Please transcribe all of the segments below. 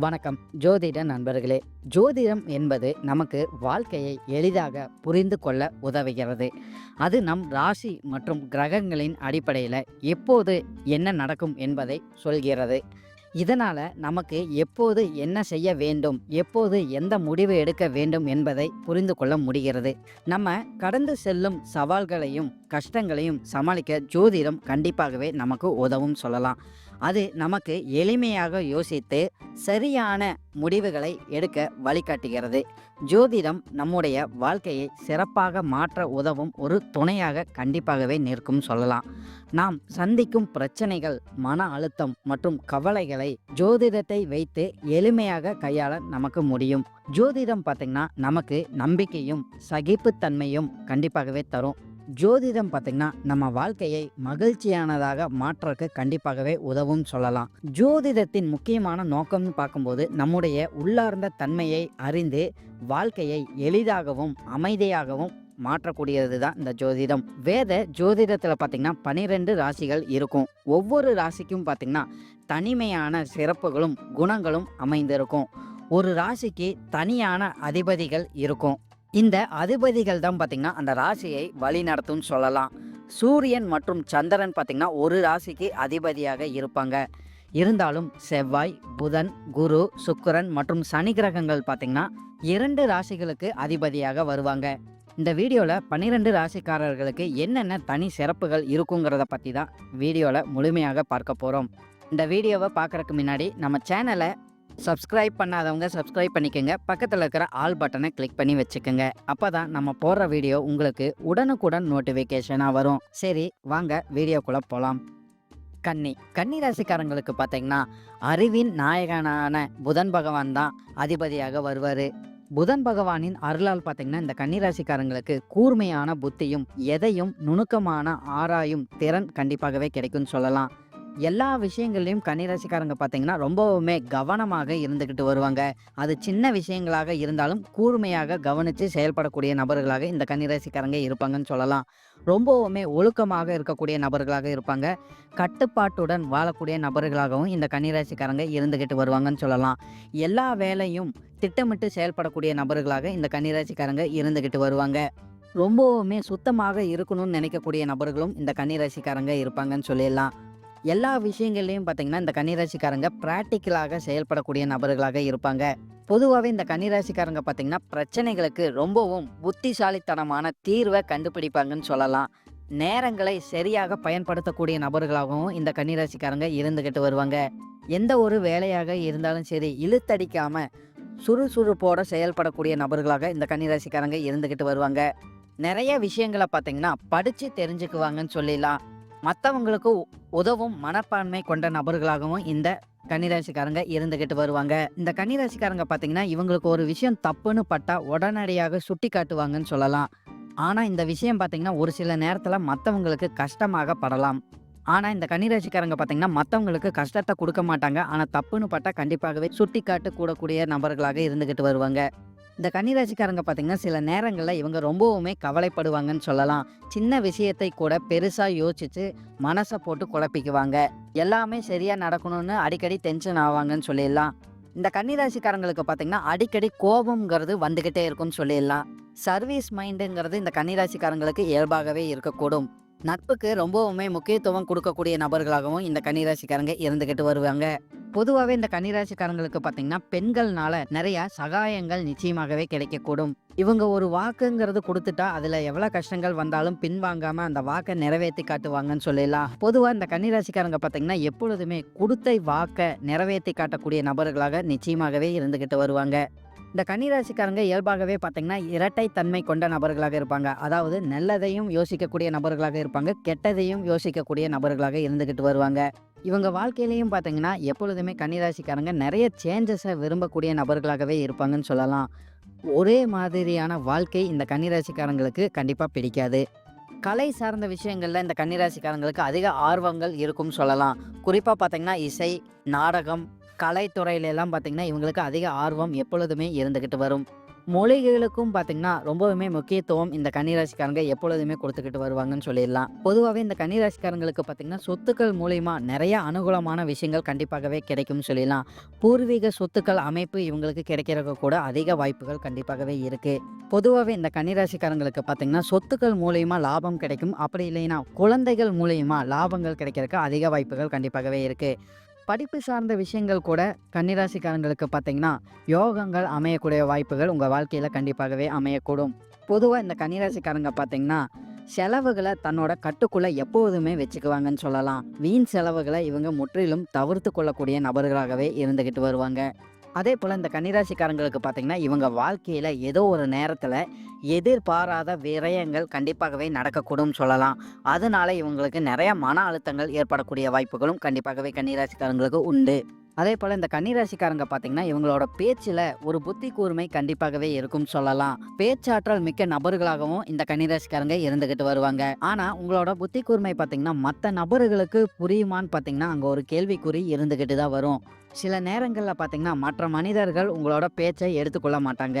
வணக்கம். ஜோதிட நண்பர்களே ஜோதிடம் என்பது நமக்கு வாழ்க்கையை எளிதாக புரிந்து கொள்ள உதவுகிறது. அது நம் ராசி மற்றும் கிரகங்களின் அடிப்படையில் எப்போது என்ன நடக்கும் என்பதை சொல்கிறது. இதனால் நமக்கு எப்போது என்ன செய்ய வேண்டும் எப்போது எந்த முடிவு எடுக்க வேண்டும் என்பதை புரிந்து கொள்ள முடிகிறது. நம்ம கடந்து செல்லும் சவால்களையும் கஷ்டங்களையும் சமாளிக்க ஜோதிடம் கண்டிப்பாகவே நமக்கு உதவும் சொல்லலாம். அது நமக்கு எளிமையாக யோசித்து சரியான முடிவுகளை எடுக்க வழிகாட்டுகிறது. ஜோதிடம் நம்முடைய வாழ்க்கையை சிறப்பாக மாற்ற உதவும் ஒரு துணையாக கண்டிப்பாகவே நிற்கும் சொல்லலாம். நாம் சந்திக்கும் பிரச்சனைகள் மன அழுத்தம் மற்றும் கவலைகளை ஜோதிடத்தை வைத்து எளிமையாக கையாள நமக்கு முடியும். ஜோதிடம் பார்த்திங்கன்னா நமக்கு நம்பிக்கையும் சகிப்புத்தன்மையும் கண்டிப்பாகவே தரும். ஜோதிடம் பார்த்திங்கன்னா நம்ம வாழ்க்கையை மகிழ்ச்சியானதாக மாற்றக்கு கண்டிப்பாகவே உதவும் சொல்லலாம். ஜோதிடத்தின் முக்கியமான நோக்கம்னு பார்க்கும்போது நம்முடைய உள்ளார்ந்த தன்மையை அறிந்து வாழ்க்கையை எளிதாகவும் அமைதியாகவும் மாற்றக்கூடியது தான் இந்த ஜோதிடம். வேத ஜோதிடத்தில் பார்த்திங்கன்னா பனிரெண்டு ராசிகள் இருக்கும். ஒவ்வொரு ராசிக்கும் பார்த்திங்கன்னா தனிமையான சிறப்புகளும் குணங்களும் அமைந்திருக்கும். ஒரு ராசிக்கு தனியான அதிபதிகள் இருக்கும். இந்த அதிபதிகள் தான் பார்த்திங்கன்னா அந்த ராசியை வழி நடத்தும்னு சொல்லலாம். சூரியன் மற்றும் சந்திரன் பார்த்திங்கன்னா ஒரு ராசிக்கு அதிபதியாக இருப்பாங்க. இருந்தாலும் செவ்வாய் புதன் குரு சுக்கரன் மற்றும் சனி கிரகங்கள் பார்த்திங்கன்னா இரண்டு ராசிகளுக்கு அதிபதியாக வருவாங்க. இந்த வீடியோவில் பன்னிரெண்டு ராசிக்காரர்களுக்கு என்னென்ன தனி சிறப்புகள் இருக்குங்கிறத பற்றி தான் வீடியோவில் முழுமையாக பார்க்க போகிறோம் இந்த வீடியோவை பார்க்குறக்கு முன்னாடி நம்ம சேனலை சப்ஸ்கிரைப் பண்ணாதவங்க சப்ஸ்கிரைப் பண்ணிக்கோங்க. பக்கத்தில் இருக்கிற ஆல் பட்டனை கிளிக் பண்ணி வச்சுக்கோங்க. அப்போ தான் நம்ம போடுற வீடியோ உங்களுக்கு உடனுக்குடன் நோட்டிஃபிகேஷனாக வரும். சரி வாங்க வீடியோக்குள்ளே போகலாம் கன்னி. கன்னி ராசிக்காரங்களுக்கு பார்த்தீங்கன்னா அறிவின் நாயகனான புதன் பகவான் தான் அதிபதியாக வருவார். புதன் பகவானின் அருளால் பார்த்தீங்கன்னா இந்த கன்னிராசிக்காரங்களுக்கு கூர்மையான புத்தியும் எதையும் நுணுக்கமான ஆராயும் திறன் கண்டிப்பாகவே கிடைக்கும்னு சொல்லலாம். எல்லா விஷயங்கள்லையும் கன்னிராசிக்காரங்க பார்த்தீங்கன்னா ரொம்பவுமே கவனமாக இருந்துக்கிட்டு வருவாங்க. அது சின்ன விஷயங்களாக இருந்தாலும் கூர்மையாக கவனித்து செயல்படக்கூடிய நபர்களாக இந்த கன்னிராசிக்காரங்க இருப்பாங்கன்னு சொல்லலாம். ரொம்பவுமே ஒழுக்கமாக இருக்கக்கூடிய நபர்களாக இருப்பாங்க. கட்டுப்பாட்டுடன் வாழக்கூடிய நபர்களாகவும் இந்த கன்னிராசிக்காரங்க இருந்துக்கிட்டு வருவாங்கன்னு சொல்லலாம். எல்லா வேலையும் திட்டமிட்டு செயல்படக்கூடிய நபர்களாக இந்த கன்னிராசிக்காரங்க இருந்துக்கிட்டு வருவாங்க. ரொம்பவுமே சுத்தமாக இருக்கணும்னு நினைக்கக்கூடிய நபர்களும் இந்த கன்னிராசிக்காரங்க இருப்பாங்கன்னு சொல்லிடலாம். எல்லா விஷயங்கள்லையும் பார்த்தீங்கன்னா இந்த கன்னிராசிக்காரங்க ப்ராக்டிக்கலாக செயல்படக்கூடிய நபர்களாக இருப்பாங்க. பொதுவாகவே இந்த கன்னிராசிக்காரங்க பார்த்தீங்கன்னா பிரச்சனைகளுக்கு ரொம்பவும் புத்திசாலித்தனமான தீர்வை கண்டுபிடிப்பாங்கன்னு சொல்லலாம். நேரங்களை சரியாக பயன்படுத்தக்கூடிய நபர்களாகவும் இந்த கன்னிராசிக்காரங்க இருந்துக்கிட்டு வருவாங்க. எந்த ஒரு வேலையாக இருந்தாலும் சரி இழுத்தடிக்காம சுறுசுறுப்போட செயல்படக்கூடிய நபர்களாக இந்த கன்னிராசிக்காரங்க இருந்துக்கிட்டு வருவாங்க. நிறைய விஷயங்களை பார்த்தீங்கன்னா படித்து தெரிஞ்சுக்குவாங்கன்னு சொல்லிடலாம். மற்றவங்களுக்கு உதவும் மனப்பான்மை கொண்ட நபர்களாகவும் இந்த கன்னிராசிக்காரங்க இருந்துகிட்டு வருவாங்க. இந்த கன்னிராசிக்காரங்க பார்த்தீங்கன்னா இவங்களுக்கு ஒரு விஷயம் தப்புன்னு பட்டா உடனடியாக சுட்டி காட்டுவாங்கன்னு சொல்லலாம். ஆனால் இந்த விஷயம் பார்த்தீங்கன்னா ஒரு சில நேரத்தில் மற்றவங்களுக்கு கஷ்டமாக படலாம். ஆனால் இந்த கன்னிராசிக்காரங்க பார்த்தீங்கன்னா மற்றவங்களுக்கு கஷ்டத்தை கொடுக்க மாட்டாங்க. ஆனால் தப்புன்னு பட்டா கண்டிப்பாகவே சுட்டி காட்டு கூடக்கூடிய நபர்களாக இருந்துகிட்டு வருவாங்க. இந்த கன்னிராசிக்காரங்க பார்த்தீங்கன்னா சில நேரங்களில் இவங்க ரொம்பவுமே கவலைப்படுவாங்கன்னு சொல்லலாம். சின்ன விஷயத்தை கூட பெருசாக யோசிச்சு மனசை போட்டு குழப்பிக்குவாங்க. எல்லாமே சரியாக நடக்கணும்னு அடிக்கடி டென்ஷன் ஆவாங்கன்னு சொல்லிடலாம். இந்த கன்னிராசிக்காரங்களுக்கு பார்த்தீங்கன்னா அடிக்கடி கோபம்ங்கிறது வந்துக்கிட்டே இருக்கும்னு சொல்லிடலாம். சர்வீஸ் மைண்டுங்கிறது இந்த கன்னிராசிக்காரங்களுக்கு இயல்பாகவே இருக்கக்கூடும். நட்புக்கு ரொம்பவுமே முக்கியத்துவம் கொடுக்கக்கூடிய நபர்களாகவும் இந்த கன்னிராசிக்காரங்க இருந்துக்கிட்டு வருவாங்க. பொதுவாகவே இந்த கன்னிராசிக்காரங்களுக்கு பார்த்தீங்கன்னா பெண்கள்னால நிறைய சகாயங்கள் நிச்சயமாகவே கிடைக்கக்கூடும். இவங்க ஒரு வாக்குங்கிறது கொடுத்துட்டா அதில் எவ்வளோ கஷ்டங்கள் வந்தாலும் பின்வாங்காமல் அந்த வாக்கை நிறைவேற்றி காட்டுவாங்கன்னு சொல்லிடலாம் பொதுவாக இந்த கன்னிராசிக்காரங்க பார்த்தீங்கன்னா எப்பொழுதுமே கொடுத்தை வாக்கை நிறைவேற்றி காட்டக்கூடிய நபர்களாக நிச்சயமாகவே இருந்துக்கிட்டு வருவாங்க. இந்த கன்னிராசிக்காரங்க இயல்பாகவே பார்த்தீங்கன்னா இரட்டை தன்மை கொண்ட நபர்களாக இருப்பாங்க. அதாவது நல்லதையும் யோசிக்கக்கூடிய நபர்களாக இருப்பாங்க கெட்டதையும் யோசிக்கக்கூடிய நபர்களாக இருந்துக்கிட்டு வருவாங்க. இவங்க வாழ்க்கையிலையும் பார்த்தீங்கன்னா எப்பொழுதுமே கன்னிராசிக்காரங்க நிறைய சேஞ்சஸை விரும்பக்கூடிய நபர்களாகவே இருப்பாங்கன்னு சொல்லலாம். ஒரே மாதிரியான வாழ்க்கை இந்த கன்னிராசிக்காரங்களுக்கு கண்டிப்பாக பிடிக்காது. கலை சார்ந்த விஷயங்களில் இந்த கன்னிராசிக்காரங்களுக்கு அதிக ஆர்வங்கள் இருக்கும்னு சொல்லலாம். குறிப்பாக பார்த்தீங்கன்னா இசை நாடகம் கலைத்துறையிலெல்லாம் பார்த்திங்கன்னா இவங்களுக்கு அதிக ஆர்வம் எப்பொழுதுமே இருந்துக்கிட்டு வரும். மொழிகளுக்கும் பார்த்தீங்கன்னா ரொம்பவுமே முக்கியத்துவம் இந்த கன்னிராசிக்காரங்க எப்பொழுதுமே கொடுத்துக்கிட்டு வருவாங்கன்னு சொல்லிடலாம். பொதுவாகவே இந்த கன்னிராசிக்காரங்களுக்கு பார்த்தீங்கன்னா சொத்துக்கள் மூலயமா நிறைய அனுகூலமான விஷயங்கள் கண்டிப்பாகவே கிடைக்கும்னு சொல்லிடலாம். பூர்வீக சொத்துக்கள் அமைப்பு இவங்களுக்கு கிடைக்கிறதுக்கு கூட அதிக வாய்ப்புகள் கண்டிப்பாகவே இருக்குது பொதுவாகவே இந்த கன்னிராசிக்காரங்களுக்கு பார்த்தீங்கன்னா சொத்துக்கள் மூலயமா லாபம் கிடைக்கும். அப்படி இல்லைன்னா குழந்தைகள் மூலயமா லாபங்கள் கிடைக்கிறதுக்கு அதிக வாய்ப்புகள் கண்டிப்பாகவே இருக்குது படிப்பு சார்ந்த விஷயங்கள் கூட கன்னிராசிக்காரங்களுக்கு பார்த்தீங்கன்னா யோகங்கள் அமையக்கூடிய வாய்ப்புகள் உங்கள் வாழ்க்கையில் கண்டிப்பாகவே அமையக்கூடும். பொதுவாக இந்த கன்னிராசிக்காரங்க பார்த்தீங்கன்னா செலவுகளை தன்னோட கட்டுக்குள்ளே எப்போதுமே வச்சுக்குவாங்கன்னு சொல்லலாம். வீண் செலவுகளை இவங்க முற்றிலும் தவிர்த்து கொள்ளக்கூடிய நபர்களாகவே இருந்துக்கிட்டு வருவாங்க. அதே போல் இந்த கன்னிராசிக்காரங்களுக்கு பார்த்தீங்கன்னா இவங்க வாழ்க்கையில் ஏதோ ஒரு நேரத்தில் எதிர்பாராத விரயங்கள் கண்டிப்பாகவே நடக்கக்கூடும் சொல்லலாம். அதனால இவங்களுக்கு நிறைய மன அழுத்தங்கள் ஏற்படக்கூடிய வாய்ப்புகளும் கண்டிப்பாகவே கன்னிராசிக்காரங்களுக்கு உண்டு. அதே போல் இந்த கன்னிராசிக்காரங்க பார்த்தீங்கன்னா இவங்களோட பேச்சில் ஒரு புத்தி கூர்மை கண்டிப்பாகவே இருக்கும் சொல்லலாம். பேச்சாற்றல் மிக்க நபர்களாகவும் இந்த கன்னிராசிக்காரங்க இருந்துகிட்டு வருவாங்க. ஆனால் உங்களோட புத்தி கூர்மை பார்த்தீங்கன்னா மற்ற நபர்களுக்கு புரியுமான்னு பார்த்தீங்கன்னா அங்கே ஒரு கேள்விக்குறி இருந்துகிட்டு தான் வரும். சில நேரங்களில் பார்த்தீங்கன்னா மற்ற மனிதர்கள் உங்களோட பேச்சை எடுத்துக்கொள்ள மாட்டாங்க.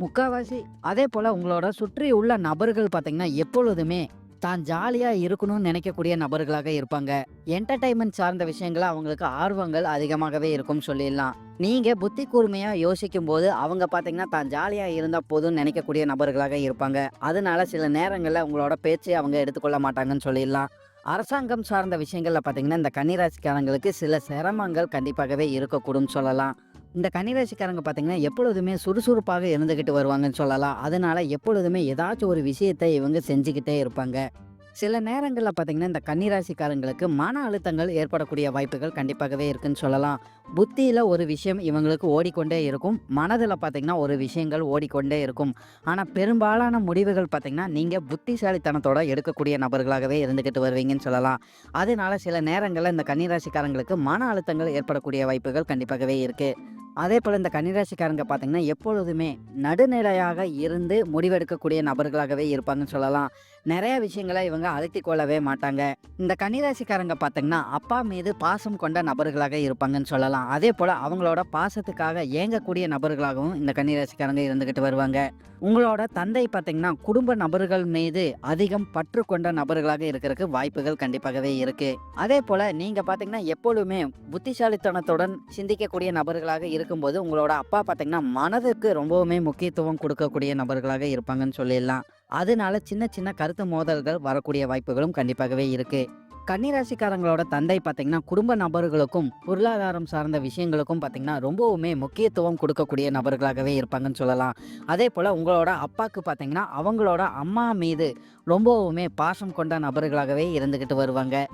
முக்கால்வாசி அதே போல் உங்களோட சுற்றி உள்ள நபர்கள் பார்த்தீங்கன்னா எப்பொழுதுமே தான் ஜாலியாக இருக்கணும்னு நினைக்கக்கூடிய நபர்களாக இருப்பாங்க. என்டர்டைன்மெண்ட் சார்ந்த விஷயங்கள அவங்களுக்கு ஆர்வங்கள் அதிகமாகவே இருக்கும் சொல்லிடலாம். நீங்கள் புத்தி கூர்மையாக யோசிக்கும் போது அவங்க பார்த்தீங்கன்னா தான் ஜாலியாக இருந்தால் போதும்னு நினைக்கக்கூடிய நபர்களாக இருப்பாங்க. அதனால சில நேரங்களில் உங்களோட பேச்சை அவங்க எடுத்துக்கொள்ள மாட்டாங்கன்னு சொல்லிடலாம். அரசாங்கம் சார்ந்த விஷயங்களில் பார்த்தீங்கன்னா இந்த கன்னிராசிக்காரங்களுக்கு சில சிரமங்கள் கண்டிப்பாகவே இருக்கக்கூடும் சொல்லலாம். இந்த கன்னிராசிக்காரங்க பார்த்தீங்கன்னா எப்பொழுதுமே சுறுசுறுப்பாக இருந்துக்கிட்டு வருவாங்கன்னு சொல்லலாம். அதனால எப்பொழுதுமே ஏதாச்சும் ஒரு விஷயத்தை இவங்க செஞ்சுக்கிட்டே இருப்பாங்க. சில நேரங்களில் பார்த்தீங்கன்னா இந்த கன்னிராசிக்காரங்களுக்கு மன அழுத்தங்கள் ஏற்படக்கூடிய வாய்ப்புகள் கண்டிப்பாகவே இருக்குன்னு சொல்லலாம். புத்தியில் ஒரு விஷயம் இவங்களுக்கு ஓடிக்கொண்டே இருக்கும். மனதில் பார்த்தீங்கன்னா ஒரு விஷயங்கள் ஓடிக்கொண்டே இருக்கும். ஆனால் பெரும்பாலான முடிவுகள் பார்த்திங்கன்னா நீங்கள் புத்திசாலித்தனத்தோட எடுக்கக்கூடிய நபர்களாகவே இருந்துக்கிட்டு வருவீங்கன்னு சொல்லலாம். அதனால சில நேரங்களில் இந்த கன்னிராசிக்காரங்களுக்கு மன அழுத்தங்கள் ஏற்படக்கூடிய வாய்ப்புகள் கண்டிப்பாகவே இருக்குது அதே போல் இந்த கன்னிராசிக்காரங்க பார்த்திங்கன்னா எப்பொழுதுமே நடுநிலையாக இருந்து முடிவெடுக்கக்கூடிய நபர்களாகவே இருப்பாங்கன்னு சொல்லலாம். நிறைய விஷயங்களை இவங்க அழுத்தி கொள்ளவே மாட்டாங்க. இந்த கன்னிராசிக்காரங்க பார்த்திங்கன்னா அப்பா மீது பாசம் கொண்ட நபர்களாக இருப்பாங்கன்னு சொல்லலாம். அதே போல் அவங்களோட பாசத்துக்காக ஏங்கக்கூடிய நபர்களாகவும் இந்த கன்னிராசிக்காரங்க இருந்துக்கிட்டு வருவாங்க. உங்களோட தந்தை பார்த்தீங்கன்னா குடும்ப நபர்கள் மீது அதிகம் பற்று கொண்ட நபர்களாக இருக்கிறதுக்கு வாய்ப்புகள் கண்டிப்பாகவே இருக்கு. அதே போல் நீங்கள் பார்த்தீங்கன்னா எப்பொழுதுமே புத்திசாலித்தனத்துடன் சிந்திக்கக்கூடிய நபர்களாக இருக்கும்போது உங்களோட அப்பா பார்த்தீங்கன்னா மனதுக்கு ரொம்பவுமே முக்கியத்துவம் கொடுக்கக்கூடிய நபர்களாக இருப்பாங்கன்னு சொல்லிடலாம். அதனால சின்ன சின்ன கருத்து மோதல்கள் வரக்கூடிய வாய்ப்புகளும் கண்டிப்பாகவே இருக்கு. கன்னிராசிக்காரங்களோட தந்தை பார்த்தீங்கன்னா குடும்ப நபர்களுக்கும் பொருளாதாரம் சார்ந்த விஷயங்களுக்கும் பார்த்தீங்கன்னா ரொம்பவுமே முக்கியத்துவம் கொடுக்கக்கூடிய நபர்களாகவே இருப்பாங்கன்னு சொல்லலாம். அதே போல் உங்களோட அப்பாவுக்கு பார்த்தீங்கன்னா அவங்களோட அம்மா மீது ரொம்பவுமே பாசம் கொண்ட நபர்களாகவே இருந்துக்கிட்டு வருவாங்க.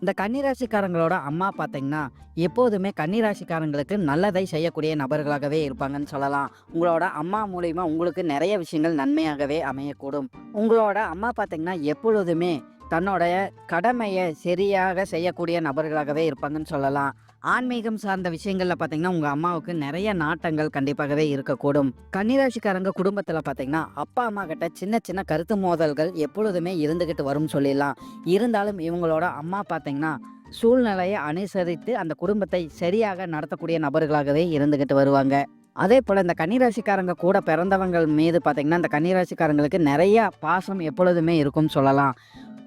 இந்த கன்னிராசிக்காரங்களோட அம்மா பார்த்தீங்கன்னா எப்போதுமே கன்னிராசிக்காரங்களுக்கு நல்லதை செய்யக்கூடிய நபர்களாகவே இருப்பாங்கன்னு சொல்லலாம். உங்களோட அம்மா மூலிமா உங்களுக்கு நிறைய விஷயங்கள் நன்மையாகவே அமையக்கூடும். உங்களோட அம்மா பார்த்தீங்கன்னா எப்பொழுதுமே தன்னுடைய கடமையை சரியாக செய்யக்கூடிய நபர்களாகவே இருப்பாங்கன்னு சொல்லலாம். ஆன்மீகம் சார்ந்த விஷயங்களில் பார்த்தீங்கன்னா உங்கள் அம்மாவுக்கு நிறைய நாட்டங்கள் கண்டிப்பாகவே இருக்கக்கூடும். கன்னிராசிக்காரங்க குடும்பத்தில் பார்த்தீங்கன்னா அப்பா அம்மா கிட்ட சின்ன சின்ன கருத்து மோதல்கள் எப்பொழுதுமே இருந்துக்கிட்டு வரும் சொல்லிடலாம். இருந்தாலும் இவங்களோட அம்மா பார்த்தீங்கன்னா சூழ்நிலையை அனுசரித்து அந்த குடும்பத்தை சரியாக நடத்தக்கூடிய நபர்களாகவே இருந்துக்கிட்டு வருவாங்க. அதே போல் இந்த கன்னிராசிக்காரங்க கூட பிறந்தவங்கள் மீது பார்த்திங்கன்னா இந்த கன்னிராசிக்காரங்களுக்கு நிறைய பாசம் எப்பொழுதுமே இருக்கும் சொல்லலாம்.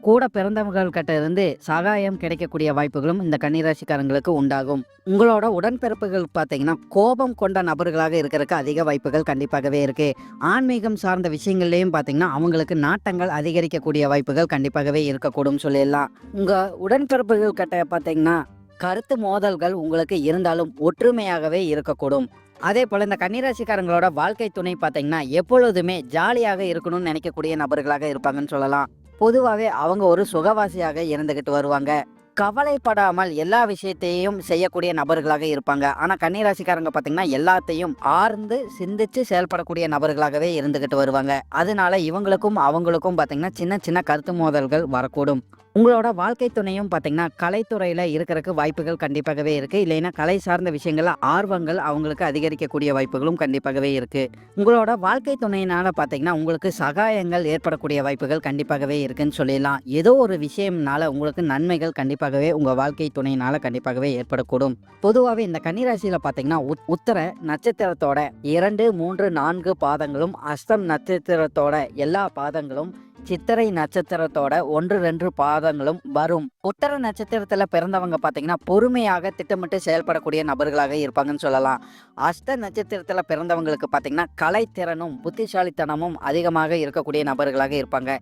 கூட பிறந்தவர்கள் கிட்ட இருந்து சகாயம் கிடைக்கக்கூடிய வாய்ப்புகளும் இந்த கன்னிராசிக்காரங்களுக்கு உண்டாகும். உங்களோட உடன்பிறப்புகள் பார்த்தீங்கன்னா கோபம் கொண்ட நபர்களாக இருக்கிறதுக்கு அதிக வாய்ப்புகள் கண்டிப்பாகவே இருக்கு. ஆன்மீகம் சார்ந்த விஷயங்கள்லையும் பார்த்தீங்கன்னா அவங்களுக்கு நாட்டங்கள் அதிகரிக்கக்கூடிய வாய்ப்புகள் கண்டிப்பாகவே இருக்கக்கூடும் சொல்லிடலாம். உங்கள் உடன்பிறப்புகள் கிட்ட பார்த்தீங்கன்னா கருத்து மோதல்கள் உங்களுக்கு இருந்தாலும் ஒற்றுமையாகவே இருக்கக்கூடும். அதே போல் இந்த கன்னிராசிக்காரங்களோட வாழ்க்கை துணை பார்த்தீங்கன்னா எப்பொழுதுமே ஜாலியாக இருக்கணும்னு நினைக்கக்கூடிய நபர்களாக இருப்பாங்கன்னு சொல்லலாம். பொதுவாகவே அவங்க ஒரு சுகவாசியாக இருந்துக்கிட்டு வருவாங்க. கவலைப்படாமல் எல்லா விஷயத்தையும் செய்யக்கூடிய நபர்களாக இருப்பாங்க. ஆனால் கன்னிராசிக்காரங்க பார்த்தீங்கன்னா எல்லாத்தையும் ஆர்ந்து சிந்திச்சு செயல்படக்கூடிய நபர்களாகவே இருந்துக்கிட்டு வருவாங்க. அதனால இவங்களுக்கும் அவங்களுக்கும் பார்த்தீங்கன்னா சின்ன சின்ன கருத்து மோதல்கள் வரக்கூடும். உங்களோட வாழ்க்கை துணையும் பார்த்தீங்கன்னா கலைத்துறையில் இருக்கிறதுக்கு வாய்ப்புகள் கண்டிப்பாகவே இருக்குது இல்லைன்னா கலை சார்ந்த விஷயங்களில் ஆர்வங்கள் அவங்களுக்கு அதிகரிக்கக்கூடிய வாய்ப்புகளும் கண்டிப்பாகவே இருக்குது உங்களோட வாழ்க்கை துணையினால் பார்த்தீங்கன்னா உங்களுக்கு சகாயங்கள் ஏற்படக்கூடிய வாய்ப்புகள் கண்டிப்பாகவே இருக்குன்னு சொல்லிடலாம். ஏதோ ஒரு விஷயம்னால உங்களுக்கு நன்மைகள் கண்டிப்பாகவே உங்கள் வாழ்க்கை துணையினால் கண்டிப்பாகவே ஏற்படக்கூடும். பொதுவாகவே இந்த கன்னிராசியில் பார்த்தீங்கன்னா உத்- உத்தர நட்சத்திரத்தோட இரண்டு மூன்று நான்கு பாதங்களும் அஸ்தம் நட்சத்திரத்தோட எல்லா பாதங்களும் சித்திரை நட்சத்திரத்தோட ஒன்று ரெண்டு பாதங்களும் வரும். உத்தர நட்சத்திரத்தில் பிறந்தவங்க பார்த்தீங்கன்னா பொறுமையாக திட்டமிட்டு செயல்படக்கூடிய நபர்களாக இருப்பாங்கன்னு சொல்லலாம். அஷ்ட நட்சத்திரத்தில் பிறந்தவங்களுக்கு பாத்தீங்கன்னா கலைத்திறனும் புத்திசாலித்தனமும் அதிகமாக இருக்கக்கூடிய நபர்களாக இருப்பாங்க.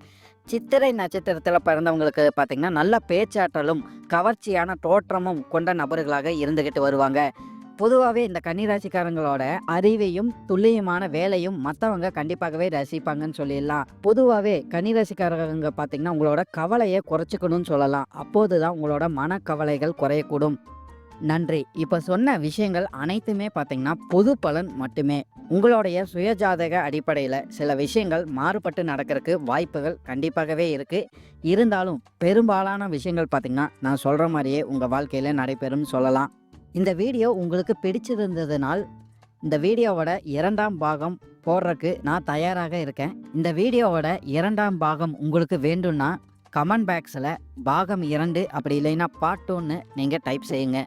சித்திரை நட்சத்திரத்தில் பிறந்தவங்களுக்கு பார்த்திங்கன்னா நல்ல பேச்சாற்றலும் கவர்ச்சியான தோற்றமும் கொண்ட நபர்களாக இருந்துக்கிட்டு வருவாங்க. பொதுவாகவே இந்த கன்னிராசிக்காரங்களோட அறிவையும் துல்லியமான வேலையும் மற்றவங்க கண்டிப்பாகவே ரசிப்பாங்கன்னு சொல்லிடலாம். பொதுவாகவே கன்னிராசிக்காரங்க பார்த்தீங்கன்னா உங்களோட கவலையை குறைச்சிக்கணும்னு சொல்லலாம். அப்போது தான் உங்களோட மனக்கவலைகள் குறையக்கூடும். நன்றி. இப்போ சொன்ன விஷயங்கள் அனைத்துமே பார்த்தீங்கன்னா பொது பலன் மட்டுமே. உங்களுடைய சுயஜாதக அடிப்படையில் சில விஷயங்கள் மாறுபட்டு நடக்கிறதுக்கு வாய்ப்புகள் கண்டிப்பாகவே இருக்குது இருந்தாலும் பெரும்பாலான விஷயங்கள் பார்த்தீங்கன்னா நான் சொல்கிற மாதிரியே உங்கள் வாழ்க்கையில் நடைபெறும்னு சொல்லலாம். இந்த வீடியோ உங்களுக்கு பிடிச்சிருந்ததுனால் இந்த வீடியோவோட இரண்டாம் பாகம் போடுறதுக்கு நான் தயாராக இருக்கேன். இந்த வீடியோவோட இரண்டாம் பாகம் உங்களுக்கு வேண்டும்னா கமெண்ட் பாக்ஸில் பாகம் இரண்டு அப்படி இல்லைன்னா பார்ட் ஒன்று நீங்கள் டைப் செய்யுங்க.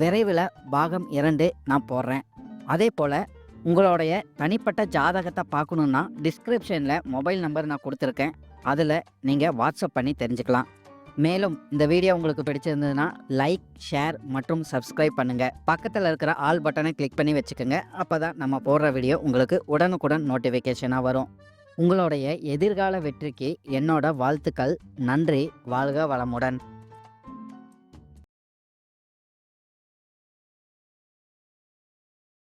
விரைவில் பாகம் இரண்டு நான் போடுறேன். அதே போல் உங்களுடைய தனிப்பட்ட ஜாதகத்தை பார்க்கணுன்னா டிஸ்கிரிப்ஷனில் மொபைல் நம்பர் நான் கொடுத்துருக்கேன். அதில் நீங்கள் வாட்ஸ்அப் பண்ணி தெரிஞ்சுக்கலாம். மேலும் இந்த வீடியோ உங்களுக்கு பிடிச்சிருந்ததுன்னா லைக் ஷேர் மற்றும் சப்ஸ்கிரைப் பண்ணுங்கள் பக்கத்தில் இருக்கிற ஆல் பட்டனை கிளிக் பண்ணி வச்சுக்கோங்க. அப்போ தான் நம்ம போடுற வீடியோ உங்களுக்கு உடனுக்குடன் நோட்டிஃபிகேஷனாக வரும். உங்களுடைய எதிர்கால வெற்றிக்கு என்னோட வாழ்த்துக்கள். நன்றி. வாழ்க வளமுடன்.